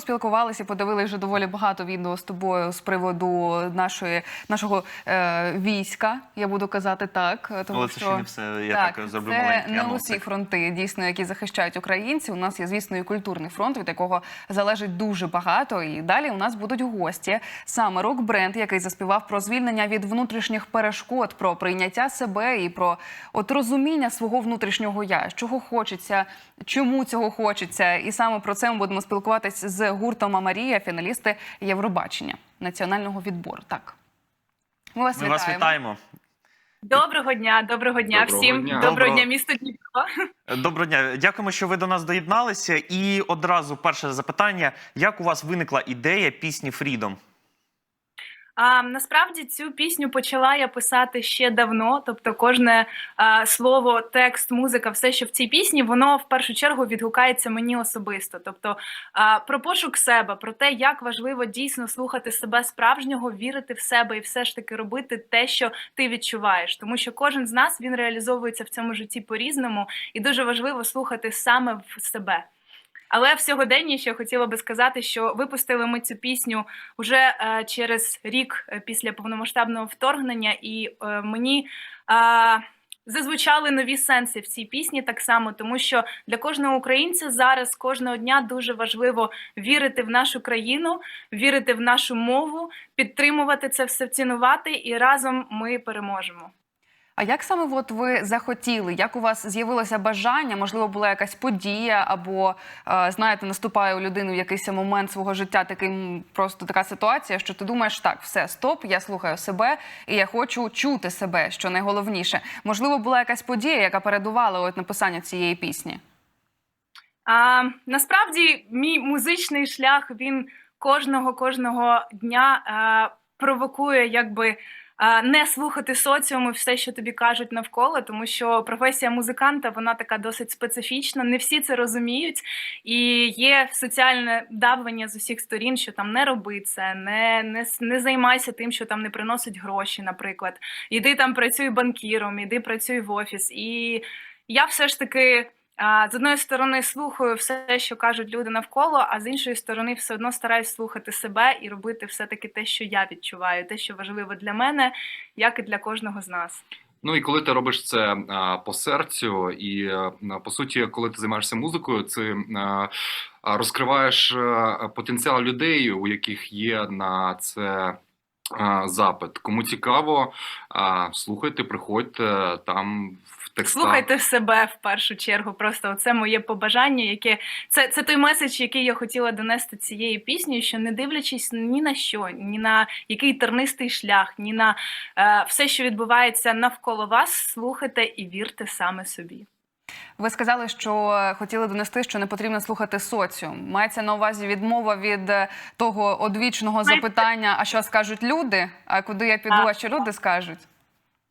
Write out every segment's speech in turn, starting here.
поспілкувалися, подивилися вже доволі багато відео з тобою з приводу нашої нашого е, війська. Я буду казати так, е, тому Але це що ще не все. Я так, зроблю це не анонсик. усі фронти, дійсно, які захищають українців. У нас є, звісно, і культурний фронт, від якого залежить дуже багато. І далі у нас будуть гості. Саме рок-бренд, який заспівав про звільнення від внутрішніх перешкод, про прийняття себе і про от розуміння свого внутрішнього я, чого хочеться, чому цього хочеться. І саме про це ми будемо спілкуватись з гуртом Амарія, фіналісти Євробачення національного відбору. Так. Ми вас Ми вітаємо. вас вітаємо. Доброго дня, доброго дня Доброго всім. дня. Доброго Доброго. дня, місто Дніпро. Доброго дня. Дякуємо, що ви до нас доєдналися. І одразу перше запитання: як у вас виникла ідея пісні Freedom? А, насправді цю пісню почала я писати ще давно. Тобто, кожне а, слово, текст, музика, все, що в цій пісні, воно в першу чергу відгукається мені особисто. Тобто а, про пошук себе, про те, як важливо дійсно слухати себе справжнього, вірити в себе і все ж таки робити те, що ти відчуваєш. Тому що кожен з нас він реалізовується в цьому житті по-різному, і дуже важливо слухати саме в себе. Але в сьогоденні ще хотіла би сказати, що випустили ми цю пісню вже е, через рік е, після повномасштабного вторгнення, і е, мені зазвучали нові сенси в цій пісні так само, тому що для кожного українця зараз кожного дня дуже важливо вірити в нашу країну, вірити в нашу мову, підтримувати це все, цінувати, і разом ми переможемо. А як саме от ви захотіли? Як у вас з'явилося бажання? Можливо, була якась подія, або е, знаєте, наступає у людини в якийсь момент свого життя такий просто така ситуація, що ти думаєш, так, все, стоп, я слухаю себе, і я хочу чути себе, що найголовніше. Можливо, була якась подія, яка передувала от написання цієї пісні. А, насправді, мій музичний шлях він кожного кожного дня а, провокує, якби. Не слухати соціуму все, що тобі кажуть навколо, тому що професія музиканта вона така досить специфічна. Не всі це розуміють, і є соціальне давлення з усіх сторін, що там не роби це, не, не, не займайся тим, що там не приносить гроші, наприклад. Іди там працюй банкіром, іди працюй в офіс. І я все ж таки. З одної сторони слухаю все, що кажуть люди навколо, а з іншої сторони, все одно стараюсь слухати себе і робити все таки те, що я відчуваю, те, що важливо для мене, як і для кожного з нас. Ну і коли ти робиш це по серцю, і а, по суті, коли ти займаєшся музикою, а, розкриваєш а, потенціал людей, у яких є на це. Запит, кому цікаво, слухайте, приходьте там в текстах. Слухайте себе в першу чергу. Просто це моє побажання, яке це, це той меседж, який я хотіла донести цією піснею, що не дивлячись ні на що, ні на який тернистий шлях, ні на е, все, що відбувається навколо вас, слухайте і вірте саме собі. Ви сказали, що хотіли донести, що не потрібно слухати соціум. Мається на увазі відмова від е, того одвічного запитання: а що скажуть люди? А куди я піду? А що люди скажуть?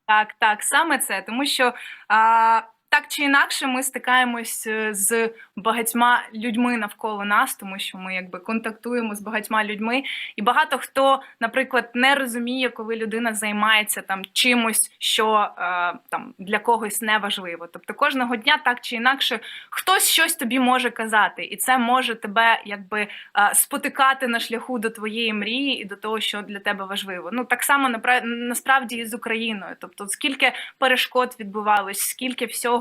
Так, так, саме це, тому що а, так чи інакше ми стикаємось е, з багатьма людьми навколо нас, тому що ми якби контактуємо з багатьма людьми, і багато хто, наприклад, не розуміє, коли людина займається там чимось, що е, там для когось не важливо. Тобто кожного дня так чи інакше хтось щось тобі може казати, і це може тебе якби е, спотикати на шляху до твоєї мрії і до того, що для тебе важливо. Ну так само насправді і з Україною. Тобто, скільки перешкод відбувалось, скільки всього,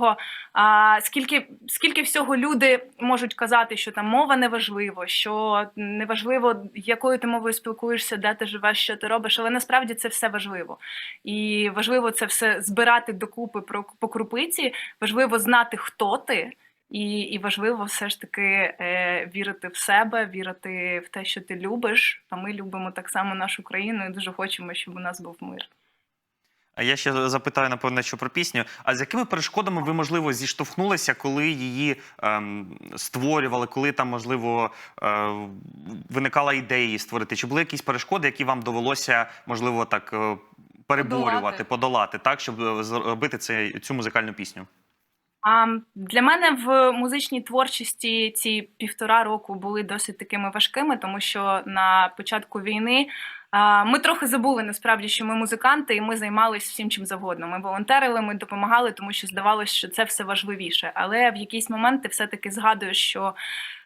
а, скільки, скільки всього люди можуть казати, що там мова не важливо, що не важливо, якою ти мовою спілкуєшся, де ти живеш, що ти робиш, але насправді це все важливо. І важливо це все збирати докупи по крупиці. Важливо знати, хто ти. І, і важливо все ж таки е, вірити в себе, вірити в те, що ти любиш. А ми любимо так само нашу країну і дуже хочемо, щоб у нас був мир. А я ще запитаю, напевно, що про пісню. А з якими перешкодами ви, можливо, зіштовхнулися, коли її ем, створювали, коли там, можливо, е, виникала ідея її створити? Чи були якісь перешкоди, які вам довелося, можливо, так е, переборювати, Подолати. подолати, так, щоб е, зробити це, цю музикальну пісню? А для мене в музичній творчості ці півтора року були досить такими важкими, тому що на початку війни Ми трохи забули насправді, що ми музиканти, і ми займалися всім чим завгодно. Ми волонтерили, ми допомагали, тому що здавалося, що це все важливіше. Але в якийсь момент ти все-таки згадуєш, що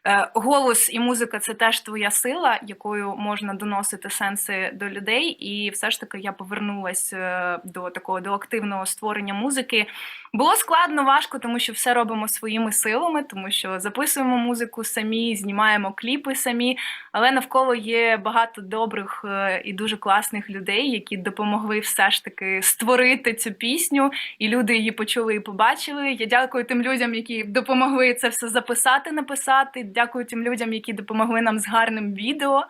е, голос і музика це теж твоя сила, якою можна доносити сенси до людей. І все ж таки я повернулася е, до такого до активного створення музики. Було складно, важко, тому що все робимо своїми силами, тому що записуємо музику самі, знімаємо кліпи самі. Але навколо є багато добрих е, і дуже класних людей, які допомогли все ж таки створити цю пісню, і люди її почули і побачили. Я дякую тим людям, які допомогли це все записати, написати. Дякую тим людям, які допомогли нам з гарним відео.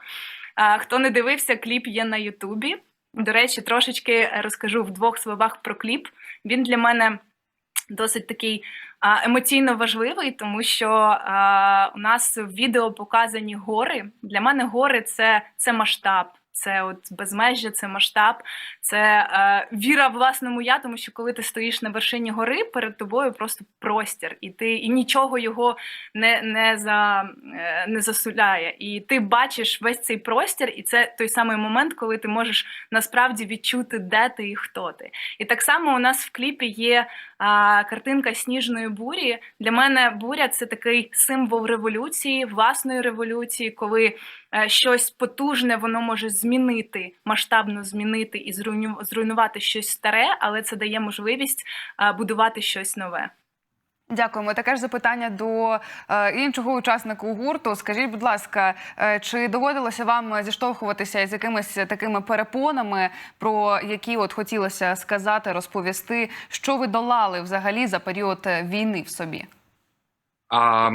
Хто не дивився, кліп є на Ютубі. До речі, трошечки розкажу в двох словах про кліп. Він для мене досить такий емоційно важливий, тому що у нас в відео показані гори. Для мене гори це, це масштаб. Це от безмежжя, це масштаб, це е, віра власному я, тому що коли ти стоїш на вершині гори, перед тобою просто простір, і ти і нічого його не, не, за, е, не засуляє. І ти бачиш весь цей простір, і це той самий момент, коли ти можеш насправді відчути, де ти і хто ти. І так само у нас в кліпі є а, картинка сніжної бурі. Для мене буря це такий символ революції, власної революції, коли е, щось потужне воно може змінити, масштабно змінити і зруйнувати щось старе, але це дає можливість будувати щось нове. Дякуємо. Таке ж запитання до е, іншого учасника гурту. Скажіть, будь ласка, е, чи доводилося вам зіштовхуватися із якимись такими перепонами, про які от хотілося сказати, розповісти, що ви долали взагалі за період е, війни в собі? А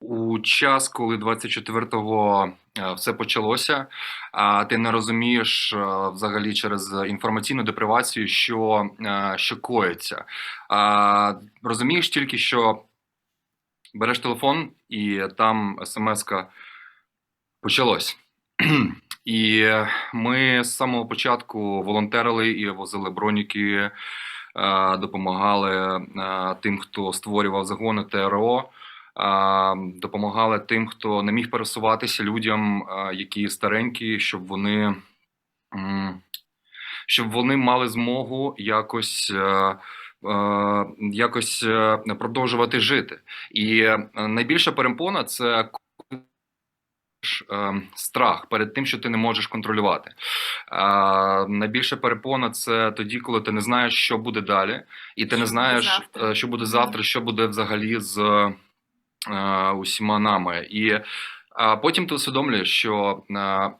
у час, коли 24-го е, все почалося, а ти не розумієш е, взагалі через інформаційну депривацію, що, е, що коїться. А, розумієш тільки, що береш телефон, і там смс-ка почалось. І ми з самого початку волонтерили і возили броніки, е, допомагали е, тим, хто створював загони ТРО, е, допомагали тим, хто не міг пересуватися людям, які старенькі, щоб вони, щоб вони мали змогу якось. е, е, Якось е, продовжувати жити, і найбільша перепона це страх перед тим, що ти не можеш контролювати. Найбільша перепона це тоді, коли ти не знаєш, що буде далі, і ти Що не знаєш, завтра. що буде завтра, що буде взагалі з усіма нами. І е, потім ти усвідомлюєш, що е,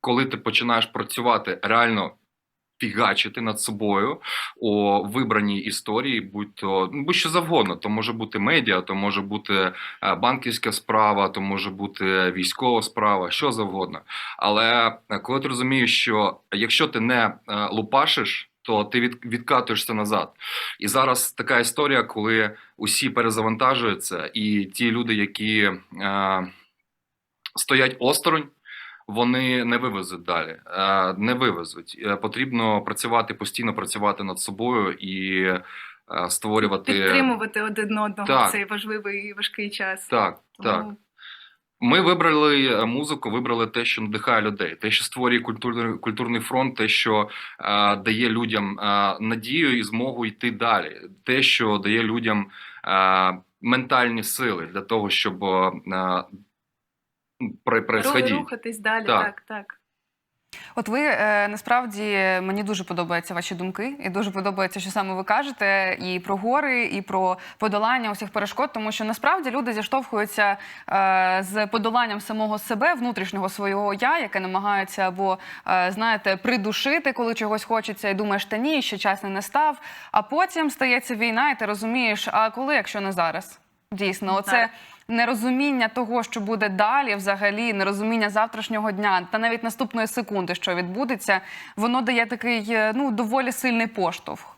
коли ти починаєш працювати реально. Фігачити над собою у вибраній історії, будь то ну, будь що завгодно, то може бути медіа, то може бути е, банківська справа, то може бути військова справа, що завгодно. Але е, коли ти розумієш, що якщо ти не е, лупашиш, то ти від, відкатуєшся назад. І зараз така історія, коли усі перезавантажуються, і ті люди, які е, стоять осторонь. Вони не вивезуть далі, е, не вивезуть. Е, Потрібно працювати постійно, працювати над собою і е, створювати Підтримувати один одного Так. в цей важливий і важкий час. так, так. Ми вибрали е, музику, вибрали те, що надихає людей, те, що створює культурний культурний фронт, те, що е, дає людям е, надію і змогу йти далі, те, що дає людям е, ментальні сили для того, щоб е, при, при рухатись далі. Так. Так, так. От ви е, насправді мені дуже подобаються ваші думки, і дуже подобається, що саме ви кажете, і про гори, і про подолання усіх перешкод, тому що насправді люди зіштовхуються е, з подоланням самого себе, внутрішнього свого я, яке намагаються або е, знаєте, придушити, коли чогось хочеться, і думаєш, та ні, ще час не настав. А потім стається війна, і ти розумієш, а коли, якщо не зараз? Дійсно, оце Так. Нерозуміння того, що буде далі, взагалі, нерозуміння завтрашнього дня та навіть наступної секунди, що відбудеться, воно дає такий е, ну доволі сильний поштовх.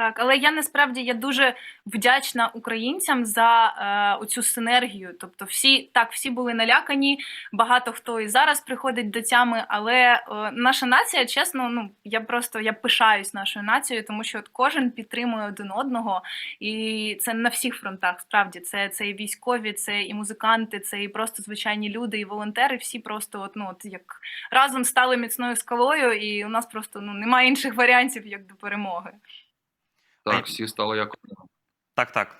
Так, але я насправді я дуже вдячна українцям за е, оцю синергію. Тобто, всі так, всі були налякані. Багато хто і зараз приходить до тями. Але е, наша нація, чесно, ну я просто я пишаюсь нашою нацією, тому що от кожен підтримує один одного, і це на всіх фронтах. Справді це, це і військові, це і музиканти, це і просто звичайні люди, і волонтери. Всі просто от, ну, от як разом стали міцною скалою, і у нас просто ну немає інших варіантів як до перемоги. Так, всі стали як. Так, так.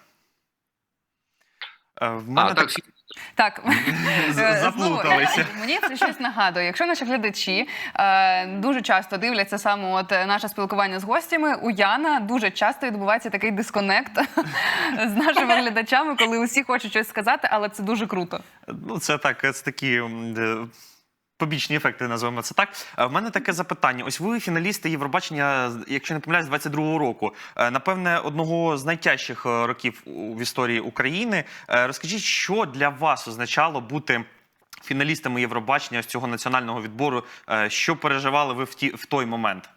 Е, В А, так, так, Так, Е, заплуталися. знову, Мені це щось нагадує. Якщо наші глядачі е, дуже часто дивляться саме от е, наше спілкування з гостями, у Яна дуже часто відбувається такий дисконект з нашими глядачами, коли усі хочуть щось сказати, але це дуже круто. Ну, це так, це такі побічні ефекти, називаємо це так. Е, В мене таке запитання. Ось ви фіналісти Євробачення, якщо не помиляюсь, 22-го року. Е, Напевне, одного з найтяжчих е, років в історії України. Розкажіть, що для вас означало бути фіналістами Євробачення ось цього національного відбору? Що переживали ви в ті в той момент?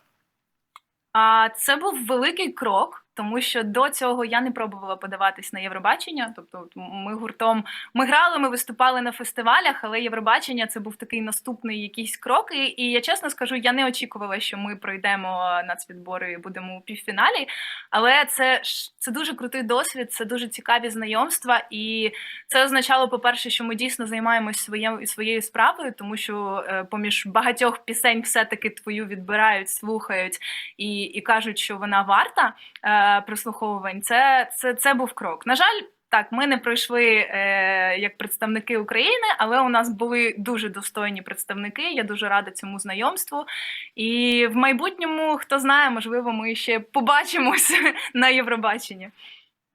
А це був великий крок, тому що до цього я не пробувала подаватись на Євробачення. Тобто, ми гуртом ми грали, ми виступали на фестивалях, але Євробачення це був такий наступний якийсь крок. І, і я чесно скажу, я не очікувала, що ми пройдемо нацвідбори і будемо у півфіналі. Але це це дуже крутий досвід, це дуже цікаві знайомства, і це означало, по-перше, що ми дійсно займаємось своєю своєю справою, тому що е, поміж багатьох пісень все-таки твою відбирають, слухають і, і кажуть, що вона варта е, прослуховувань. Це, це, це був крок. На жаль. Так, ми не пройшли е, як представники України, але у нас були дуже достойні представники. Я дуже рада цьому знайомству. І в майбутньому, хто знає, можливо, ми ще побачимось на Євробаченні.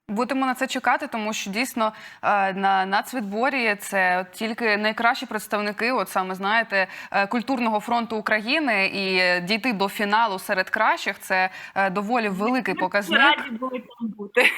Будемо на це чекати, тому що дійсно е, на нацвідборі це тільки найкращі представники, от саме знаєте, е, культурного фронту України, і дійти до фіналу серед кращих це е, доволі великий показник. раді були там бути.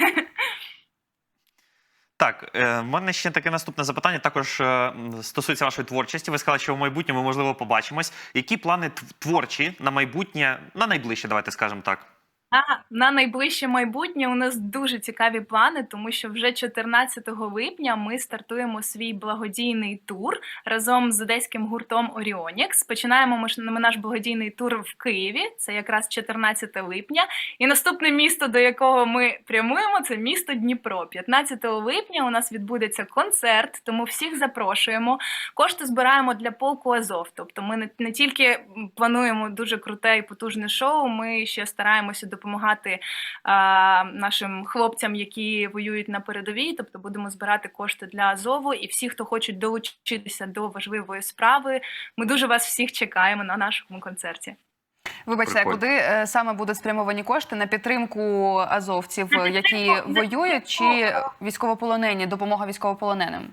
Так, е, в мене ще таке наступне запитання. Також е, стосується вашої творчості. Ви сказали, що в майбутньому можливо побачимось. Які плани тв- творчі на майбутнє, на найближче, давайте скажемо так. А на найближче майбутнє у нас дуже цікаві плани, тому що вже 14 липня ми стартуємо свій благодійний тур разом з одеським гуртом Оріонікс. Починаємо ми ж- наш благодійний тур в Києві. Це якраз 14 липня. І наступне місто, до якого ми прямуємо, це місто Дніпро. 15 липня у нас відбудеться концерт, тому всіх запрошуємо. Кошти збираємо для полку Азов. Тобто, ми не, не тільки плануємо дуже круте і потужне шоу, ми ще стараємося допомагати а, нашим хлопцям, які воюють на передовій. Тобто, будемо збирати кошти для Азову. І всі, хто хочуть долучитися до важливої справи, ми дуже вас всіх чекаємо на нашому концерті. Вибачте, Прикольно. куди е, саме будуть спрямовані кошти на підтримку азовців, які воюють, чи військовополонені, допомога військовополоненим?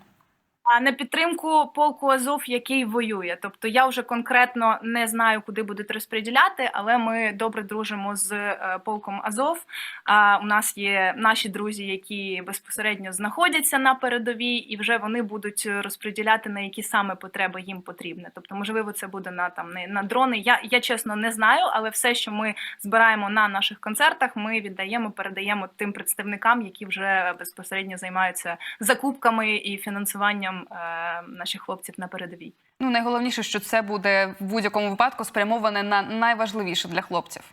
А на підтримку полку Азов, який воює. Тобто я вже конкретно не знаю, куди будуть розподіляти, але ми добре дружимо з е, полком Азов. А у нас є наші друзі, які безпосередньо знаходяться на передовій, і вже вони будуть розподіляти на які саме потреби їм потрібне. Тобто, можливо, це буде на там не на дрони. Я, я чесно не знаю, але все, що ми збираємо на наших концертах, ми віддаємо, передаємо тим представникам, які вже безпосередньо займаються закупками і фінансуванням е, наших хлопців на передовій. Ну найголовніше, що це буде в будь-якому випадку спрямоване на найважливіше для хлопців.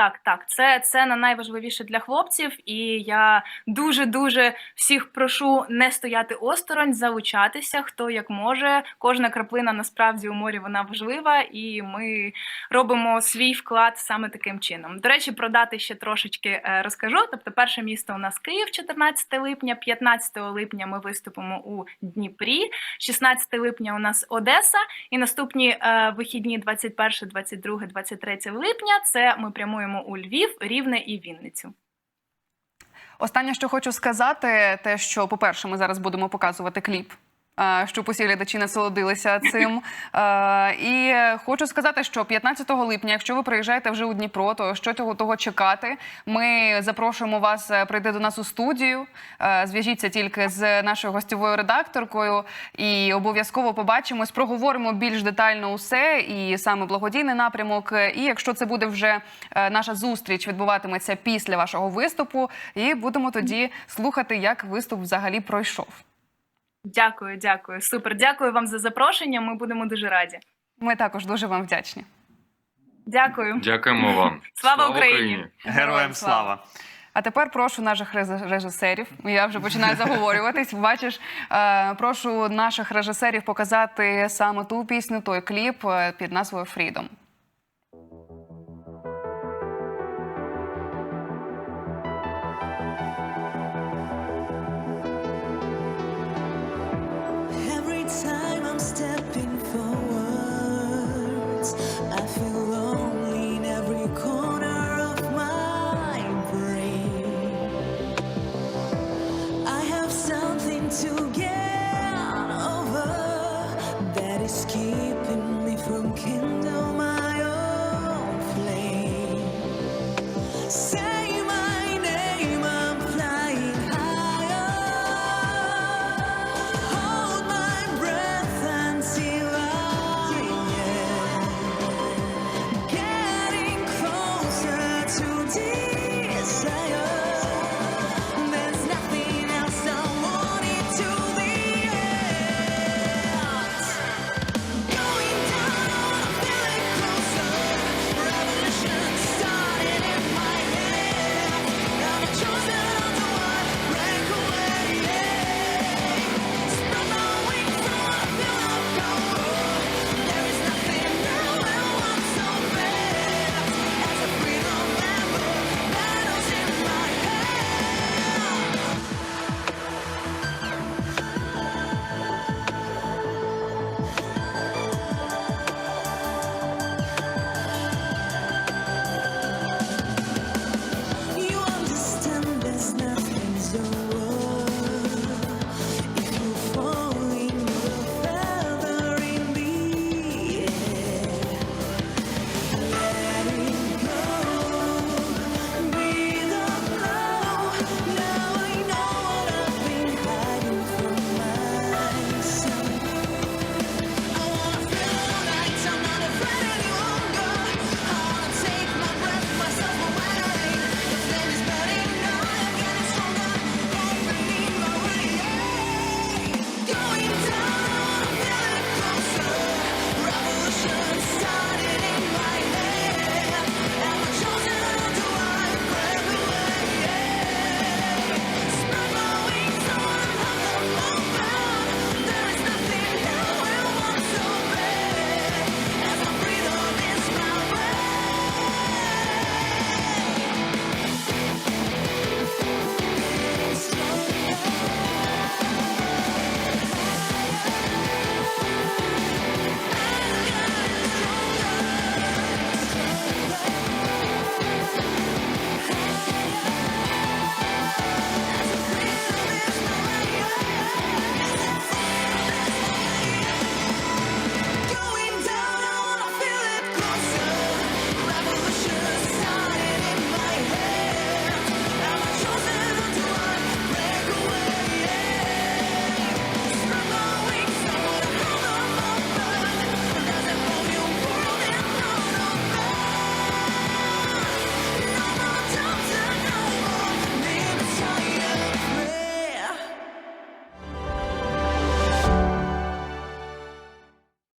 Так, так. Це, це на найважливіше для хлопців, і я дуже дуже всіх прошу не стояти осторонь, залучатися, хто як може. Кожна краплина насправді у морі вона важлива, і ми робимо свій вклад саме таким чином. До речі, про дати ще трошечки е, розкажу. Тобто, перше місто у нас Київ, 14 липня, 15 липня ми виступимо у Дніпрі, 16 липня у нас Одеса, і наступні е, вихідні 21, 22, 23 липня це ми прямуємо у Львів, Рівне і Вінницю. Останнє, що хочу сказати, те, що, по-перше, ми зараз будемо показувати кліп щоб усі глядачі насолодилися цим. І хочу сказати, що 15 липня, якщо ви приїжджаєте вже у Дніпро, то що того того чекати? Ми запрошуємо вас е, прийти до нас у студію. Е, Зв'яжіться тільки з нашою гостьовою редакторкою і обов'язково побачимось, проговоримо більш детально усе і саме благодійний напрямок. І якщо це буде вже е, наша зустріч, відбуватиметься після вашого виступу, і будемо тоді слухати, як виступ взагалі пройшов. Дякую, дякую. Супер. Дякую вам за запрошення. Ми будемо дуже раді. Ми також дуже вам вдячні. Дякую. Дякуємо вам. Слава Україні! Героям слава! А тепер прошу наших режисерів. Я вже починаю заговорюватись. Бачиш, е, прошу наших режисерів показати саме ту пісню, той кліп е, під назвою Freedom. step in